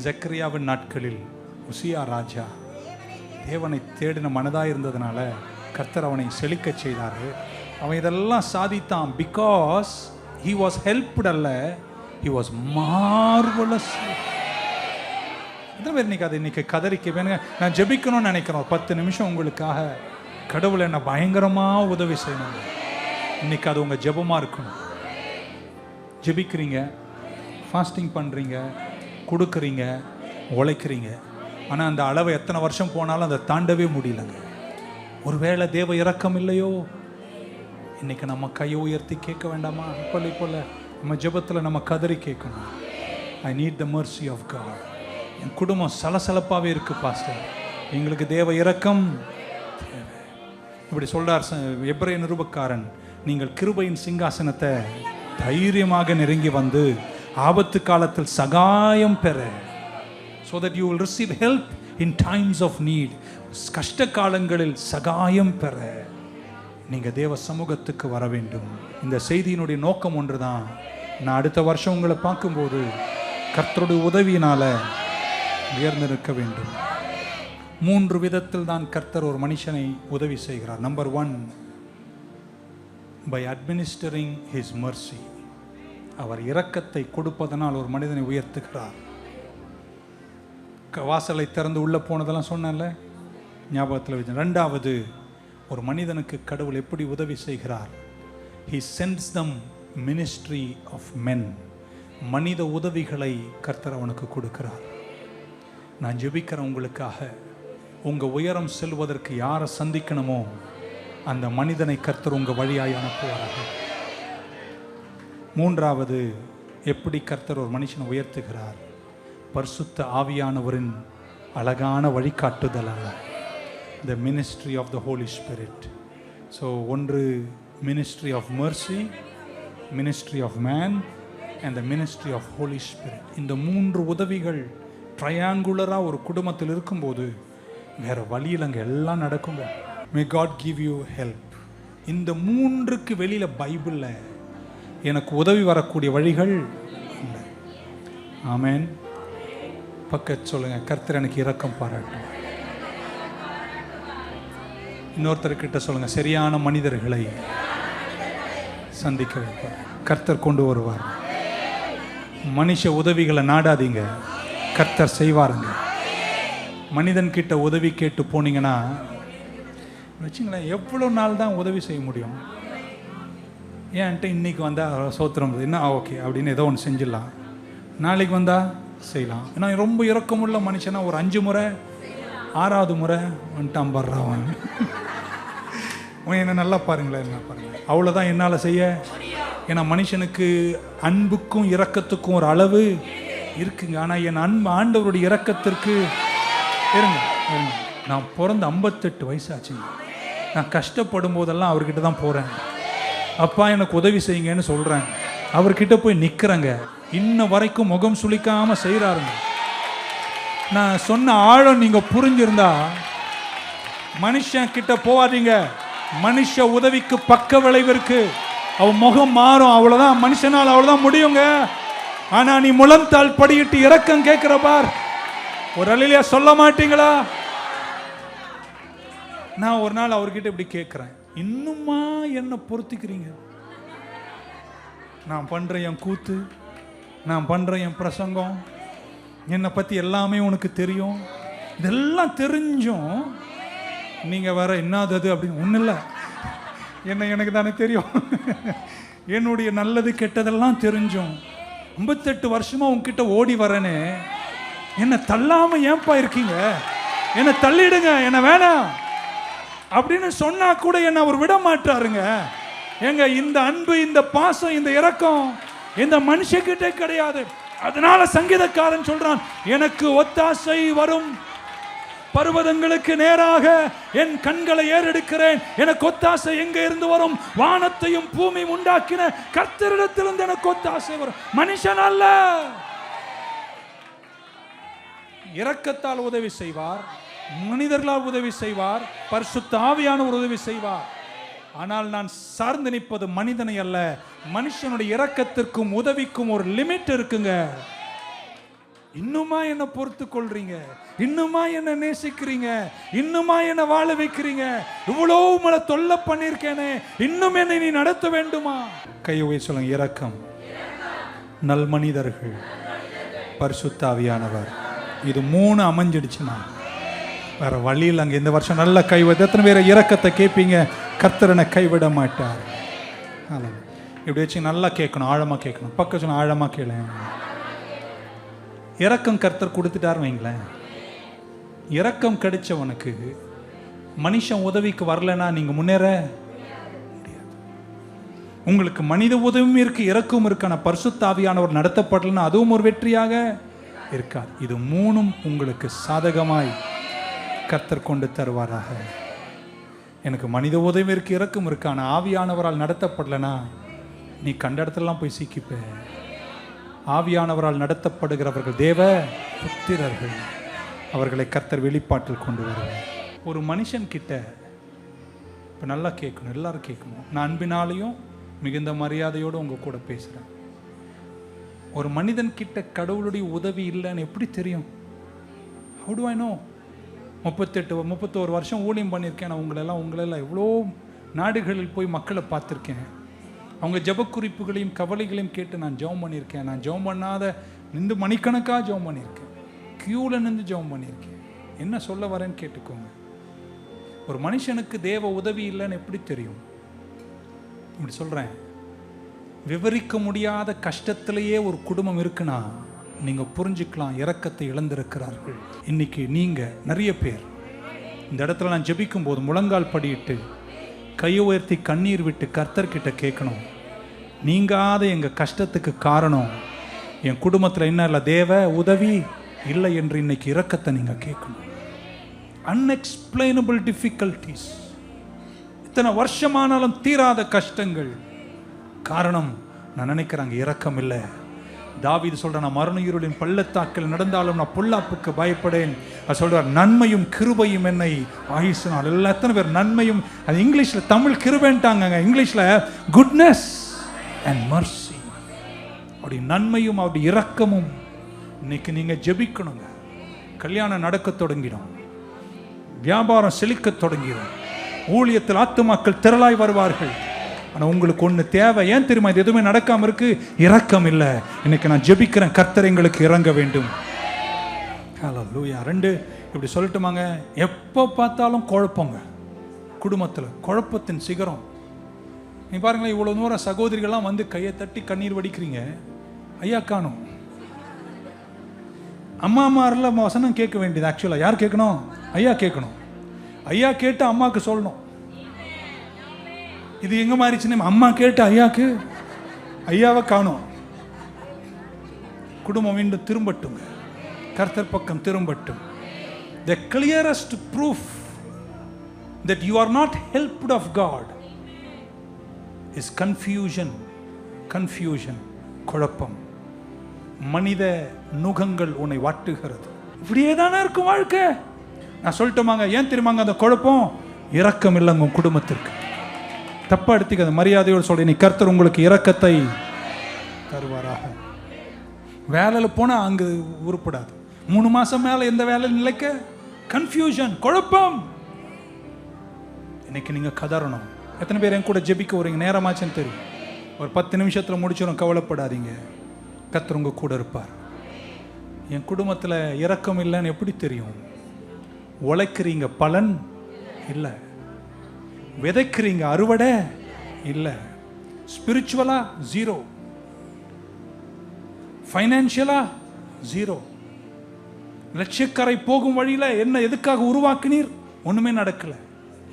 ஜக்கரியாவின் நாட்களில் உசியா ராஜா தேவனை தேடின மனதாக இருந்ததுனால கர்த்தர் அவனை செழிக்கச் செய்தார். அவன் இதெல்லாம் சாதித்தான் பிகாஸ் ஹி வாஸ் ஹெல்ப்டு அல்ல. ஹி வாஸ் மார்வலஸ் எத்தனை பேர் இன்னைக்கு அதை இன்னைக்கு கதறிக்க வேணுங்க. நான் ஜெபிக்கணும்னு நினைக்கிறோம். பத்து நிமிஷம் உங்களுக்காக கடவுளை என்ன பயங்கரமாக உதவி செய்யணும். இன்னைக்கு அது உங்கள் ஜெபமாக இருக்கணும். ஜெபிக்கிறீங்க ஃபாஸ்டிங் பண்ணுறீங்க கொடுக்குறீங்க உழைக்கிறீங்க. ஆனால் அந்த அளவை எத்தனை வருஷம் போனாலும் அதை தாண்டவே முடியலங்க. ஒருவேளை தேவ இறக்கம் இல்லையோ? இன்னைக்கு நம்ம கையை உயர்த்தி கேட்க வேண்டாமா? போல போல. நம்ம ஜெபத்தில் நம்ம கதறி கேட்கணும். I need the mercy of God என் குடும்பம் சலசலப்பாகவே இருக்குது பாஸ்டர் எங்களுக்கு தேவ இறக்கம் இப்படி சொல்கிறார் எப்ரே நிருபக்காரன். நீங்கள் கிருபையின் சிங்காசனத்தை தைரியமாக நெருங்கி வந்து ஆபத்து காலத்தில் சகாயம் பெற so that you will receive help in times of need கஷ்ட காலங்களில் சகாயம் பெற. நீங்கள் தேவ சமூகத்துக்கு வர வேண்டும். இந்த செய்தியினுடைய நோக்கம் ஒன்று தான் நான் அடுத்த வருஷம் உங்களை பார்க்கும்போது கர்த்தருடைய உதவியினால் உயர்ந்து நிற்க வேண்டும். மூன்று விதத்தில் தான் கர்த்தர் ஒரு மனுஷனை உதவி செய்கிறார். Number one by administering his mercy அவர் இரக்கத்தை கொடுப்பதனால் ஒரு மனிதனை உயர்த்துகிறார். க- வாசலை திறந்து உள்ளே போனதெல்லாம் சொன்னேன்ல? ஞாபகத்தில் வச்சு. ரெண்டாவது ஒரு மனிதனுக்கு கடவுள் எப்படி உதவி செய்கிறார்? He sends them ministry of men மனித உதவிகளை கர்த்தர் அவனுக்கு கொடுக்கிறார். நான் ஜெபிக்கிறேன் உங்களுக்காக. உங்கள் உயரம் செல்வதற்கு யாரை சந்திக்கணுமோ அந்த மனிதனை கர்த்தர் உங்கள் வழியாய் அனுப்புவார்கள் மூன்றாவது எப்படி கர்த்தர் ஒரு மனுஷனை உயர்த்துகிறார்? பரிசுத்த ஆவியானவரின் அழகான வழிகாட்டுதலால். The ministry of the Holy Spirit so ஒன்று ministry of mercy ministry of man and the ministry of Holy Spirit இந்த மூன்று உதவிகள் ட்ரையாங்குலராக ஒரு குடும்பத்தில் இருக்கும்போது வேறு வழியில் அங்கே எல்லாம் நடக்குங்க. May God give you help இந்த மூன்றுக்கு வெளியில் பைபிளில் எனக்கு உதவி வரக்கூடிய வழிகள் இல்லை ஆமேன். பக்க சொல்லுங்க கர்த்தர் எனக்கு இரக்கம் பாராட்டும். இன்னொருத்தர்கிட்ட சொல்லுங்க சரியான மனிதர்களை சந்திக்க வைப்பார். கர்த்தர் கொண்டு வருவார். மனுஷ உதவிகளை நாடாதீங்க. கர்த்தர் செய்வாருங்க. மனிதன் கிட்ட உதவி கேட்டு போனீங்கன்னா வச்சுங்களேன் எவ்வளோ நாள் தான் உதவி செய்ய முடியும்? ஏன்ட்டு இன்றைக்கி வந்தால் சோத்திரம் என்ன? ஓகே. அப்படின்னு ஏதோ ஒன்று செஞ்சிடலாம். நாளைக்கு வந்தால் செய்யலாம். ஏன்னா ரொம்ப இறக்கமுள்ள மனுஷனா ஒரு அஞ்சு முறை ஆறாவது முறை வந்துட்டான் பர்றான் அவன் என்ன நல்லா பாருங்களேன் என்ன பாருங்கள் அவ்வளோதான் என்னால் செய்ய. ஏன்னா மனுஷனுக்கு அன்புக்கும் இரக்கத்துக்கும் ஒரு அளவு இருக்குங்க. ஆனால் என் அன்பு ஆண்டவருடைய இரக்கத்திற்கு இருங்க நான் பிறந்த ஐம்பத்தெட்டு வயசாச்சுங்க நான் கஷ்டப்படும் போதெல்லாம் அவர்கிட்ட தான் போகிறேன் அப்பா எனக்கு உதவி செய்யுங்கன்னு சொல்கிறேன் அவர்கிட்ட போய் நிற்கிறேங்க இன்ன வரைக்கும் முகம் சுளிக்காமல் செய்கிறாருங்க நான் சொன்ன ஆழம் நீங்கள் புரிஞ்சிருந்தா மனுஷன் கிட்ட போகாதீங்க மனுஷ உதவிக்கு பக்க விளைவிற்கு அவன் முகம் மாறும் அவ்வளோதான் மனுஷனால் அவ்வளோதான் முடியுங்க. ஆனால் நீ முழந்தாள் படியிட்டு இரக்கம் கேட்குற பார். ஒரு அலையிலையா சொல்ல மாட்டீங்களா? நான் ஒரு நாள் அவர்கிட்ட இப்படி கேட்குறேன் இன்னுமா என்னை பொருத்திக்கிறீங்க? நான் பண்ற என் கூத்து நான் பண்ற என் பிரசங்கம் என்னை பத்தி எல்லாமே உனக்கு தெரியும். இதெல்லாம் தெரிஞ்சும் நீங்க வேற என்னது அது அப்படின்னு ஒன்றும் இல்லை. என்ன எனக்கு தானே தெரியும். என்னுடைய நல்லது கெட்டதெல்லாம் தெரிஞ்சும் ஐம்பத்தெட்டு வருஷமா உங்ககிட்ட ஓடி வரேனே. என்னை தள்ளாம ஏன்பா இருக்கீங்க? என்னை தள்ளிடுங்க என்னை வேணாம். அப்படின்னு சொன்னா கூட என்ன அவர் விட மாட்டாருங்க. ஏங்க இந்த அன்பு இந்த பாசம் இந்த இறக்கம் இந்த மனுஷக்கிட்டே கிடையாது. அதனால சங்கீதக்காரன் சொல்றான் எனக்கு ஒத்தாசை வரும். பர்வதங்களுக்கு நேராக என் கண்களை ஏறெடுக்கிறேன். எனக்கு ஒத்தாசை எங்க இருந்து வரும்? வானத்தையும் பூமியும் உண்டாக்கின கர்த்தரிடத்திலிருந்து எனக்கு ஒத்தாசை வரும். மனுஷன் அல்ல. இரக்கத்தால் உதவி செய்வார். மனிதர்களால் உதவி செய்வார் பரிசுத்த ஒரு உதவி செய்வார். ஆனால் நான் சார்ந்து நிற்பது மனிதனை அல்ல மனுஷனுடைய இரக்கத்திற்கும் உதவிக்கும் ஒரு லிமிட் இருக்குங்க. இன்னுமா என்ன பொறுத்து கொள்றீங்க இன்னுமா என்ன நேசிக்கிறீங்க? இன்னுமா என்ன வாழ வைக்கிறீங்க? இவ்வளோ உங்களை தொல்லை பண்ணியிருக்கேனே இன்னும் என்னை நீ நடத்த வேண்டுமா? கையை சொல்லுங்க இரக்கம். நல் மனிதர்கள். பரிசுத்தாவியானவர். இது மூணு அமைஞ்சிடுச்சுன்னா வேற வழியில் அங்கே இந்த வருஷம் நல்ல கைவிட எத்தனை பேர் இறக்கத்தை கேட்பீங்க? கர்த்தரனை கைவிட மாட்டார். இப்படி வச்சு நல்லா கேட்கணும் ஆழமாக கேட்கணும். பக்கம் சொன்ன ஆழமாக கேளு. இறக்கம் கர்த்தர் கொடுத்துட்டார் வைங்களேன். இறக்கம் கிடைச்சவனுக்கு மனுஷன் உதவிக்கு வரலன்னா நீங்கள் முன்னேற முடியாது. உங்களுக்கு மனித உதவியும் இருக்கு இறக்கும் இருக்கான பரிசுத்தாவியானவர் நடத்தப்படலன்னா அதுவும் ஒரு வெற்றியாக இருக்காது. இது மூணும் உங்களுக்கு சாதகமாய் கத்தர் கொண்டு தருவாராக. எனக்கு மனித உதவி இருக்கு இறக்கும் இருக்கு ஆனால் ஆவியானவரால் நடத்தப்படலனா நீ கண்ட இடத்துலலாம் போய் சிக்கிப்ப. ஆவியானவரால் நடத்தப்படுகிறவர்கள் தேவ புத்திரர்கள். அவர்களை கர்த்தர் வெளிப்பாட்டில் கொண்டு வருவார். ஒரு மனுஷன் கிட்ட இப்போ நல்லா கேட்கணும் எல்லாரும் கேட்கணும். நான் அன்பினாலையும் மிகுந்த மரியாதையோடு உங்க கூட பேசுகிறேன் ஒரு மனிதன் கிட்ட கடவுளுடைய உதவி இல்லைன்னு எப்படி தெரியும்? ஹவு டு ஐ நோ முப்பத்தெட்டு முப்பத்தோரு வருஷம் ஊழியம் பண்ணியிருக்கேன். நான் உங்களெல்லாம் உங்களெல்லாம் எவ்வளோ நாடுகளில் போய் மக்களை பார்த்துருக்கேன். அவங்க ஜெபக்குறிப்புகளையும் கவலைகளையும் கேட்டு நான் ஜெபம் பண்ணியிருக்கேன். நான் ஜெபம் பண்ணாத நின்று மணிக்கணக்காக ஜெபம் பண்ணியிருக்கேன். க்யூவில் நின்று ஜெபம் பண்ணியிருக்கேன். என்ன சொல்ல வரேன்னு கேட்டுக்கோங்க. ஒரு மனுஷனுக்கு தேவ உதவி இல்லைன்னு எப்படி தெரியும்? இப்படி சொல்கிறேன் விவரிக்க முடியாத கஷ்டத்திலேயே ஒரு குடும்பம் இருக்குன்னா நீங்கள் புரிஞ்சுக்கலாம் இறக்கத்தை இழந்திருக்கிறார்கள். இன்னைக்கு நீங்கள் நிறைய பேர் இந்த இடத்துல நான் ஜெபிக்கும் போது முழங்கால் படியிட்டு கையை உயர்த்தி கண்ணீர் விட்டு கர்த்தர்கிட்ட கேட்கணும். நீங்காத எங்கள் கஷ்டத்துக்கு காரணம் என் குடும்பத்தில் என்ன இல்லை தேவ உதவி இல்லை என்று இன்னைக்கு இறக்கத்தை நீங்கள் கேட்கணும். அன்எக்ஸ்பிளைனபிள் டிஃபிகல்டிஸ் இத்தனை வருஷமானாலும் தீராத கஷ்டங்கள். காரணம் நான் நினைக்கிறேன் அங்கே இறக்கம் இல்லை. தாவீது சொல்றேன் நான் மரணயுருளின் பள்ளத்தாக்கில் நடந்தாலும் நான் பொல்லாப்புக்கு பயப்படேன். அது சொல்கிறார் நன்மையும் கிருபையும் என்னை ஆயுசினால். எல்லாம் எத்தனை பேர் நன்மையும் அது இங்கிலீஷில் தமிழ் கிருபைன்ட்டாங்க இங்கிலீஷில் குட்னஸ் அண்ட் மர்சி அப்படி நன்மையும் அவருடைய இரக்கமும் இன்னைக்கு நீங்கள் ஜெபிக்கணுங்க. கல்யாணம் நடக்க தொடங்கிடும். வியாபாரம் செழிக்க தொடங்கிடும். ஊழியத்தில் ஆத்துமாக்கள் திரளாய் வருவார்கள். ஆனால் உங்களுக்கு ஒன்று தேவை. ஏன் தெரியுமா? இது எதுவுமே நடக்காமல் இருக்கு. இறக்கம் இல்லை. இன்னைக்கு நான் ஜெபிக்கிறேன். கர்த்தர் எங்களுக்கு இறங்க வேண்டும். ஹalleluya ரெண்டு இப்படி சொல்லட்டுமாங்க? எப்போ பார்த்தாலும் குழப்பங்க. குடும்பத்தில் குழப்பத்தின் சிகரம். நீ பாருங்களேன் இவ்வளோ தூரம் சகோதரிகள்லாம் வந்து கையை தட்டி கண்ணீர் வடிக்கிறீங்க. ஐயா காணும். அம்மா அம்மாரில் வசனம் கேட்க வேண்டியது ஆக்சுவலாக யார் கேட்கணும்? ஐயா கேட்கணும். ஐயா கேட்டு அம்மாவுக்கு சொல்லணும். இது எங்க மாறிச்சுன்னு அம்மா கேட்டு ஐயாக்கு ஐயாவை காணும். குடும்பம் மீண்டும் திரும்பட்டுங்க. கர்த்தர் பக்கம் திரும்பட்டும். The clearest proof that you are not helped of God is confusion confusion குழப்பம். மனித நுகங்கள் உன்னை வாட்டுகிறது. இப்படியே தானே இருக்கும் வாழ்க்கை? நான் சொல்லிட்டோமாங்க ஏன் தெரியுமாங்க அந்த குழப்பம்? இரக்கம் இல்லைங்க உன் குடும்பத்திற்கு. தப்பா எடுத்துக்காத மரியாதையோடு சொல்லி நீ கர்த்தர் உங்களுக்கு இரக்கத்தை தருவாராக. வேலையில் போனால் அங்கே உருப்படாது. மூணு மாசம் மேலே எந்த வேலையில் நிலைக்க? கன்ஃபியூஷன் குழப்பம். இன்னைக்கு நீங்கள் கதறணும். எத்தனை பேர் என் கூட ஜெபிக்க வரீங்க நேரமாச்சுன்னு தெரியும். ஒரு பத்து நிமிஷத்தில் முடிச்சிடும் கவலைப்படாதீங்க. கத்தர் உங்க கூட இருப்பார். என் குடும்பத்தில் இறக்கம் இல்லைன்னு எப்படி தெரியும்? உழைக்கிறீங்க பலன் இல்லை. விதைக்கிறீங்க அறுவடை? இல்லை. ஸ்பிரிச்சுவலா ஜீரோ ஃபைனான்சியலா ஜீரோ லட்சக்கரை போகும் வழியில் என்ன எதுக்காக உருவாக்கினீர்? ஒன்றுமே நடக்கலை.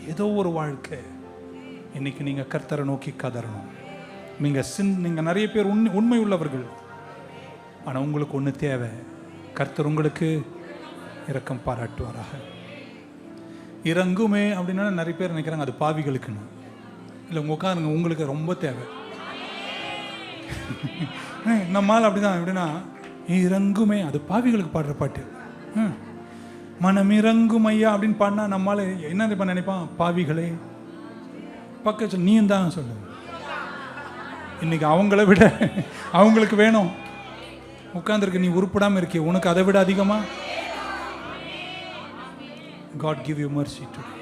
ஏதோ ஒரு வாழ்க்கை. இன்னைக்கு நீங்கள் கர்த்தரை நோக்கி கதறணும். நீங்கள் சின் நீங்கள் நிறைய பேர் உண்மை உண்மை உள்ளவர்கள். ஆனால் உங்களுக்கு ஒன்று தேவை. கர்த்தர் உங்களுக்கு இரக்கம் பாராட்டுவாராக. இறங்குமே அப்படின்னா நிறைய பேர் நினைக்கிறாங்க அது பாவிகளுக்குன்னு. இல்லை உங்கள் உட்காருங்க உங்களுக்கு ரொம்ப தேவை. நம்மால் அப்படிதான் எப்படின்னா இறங்குமே அது பாவிகளுக்கு பாடுற பாட்டு. மனம் இறங்கும் ஐயா அப்படின்னு பாடினா நம்மால் என்ன இப்போ நினைப்பான்? பாவிகளே. பக்கத்தில் நீயும் தான் சொல்லு. இன்னைக்கு அவங்கள விட அவங்களுக்கு வேணும். உட்காந்துருக்கு நீ உருப்படாம இருக்கிய உனக்கு அதை விட அதிகமா? God give you mercy today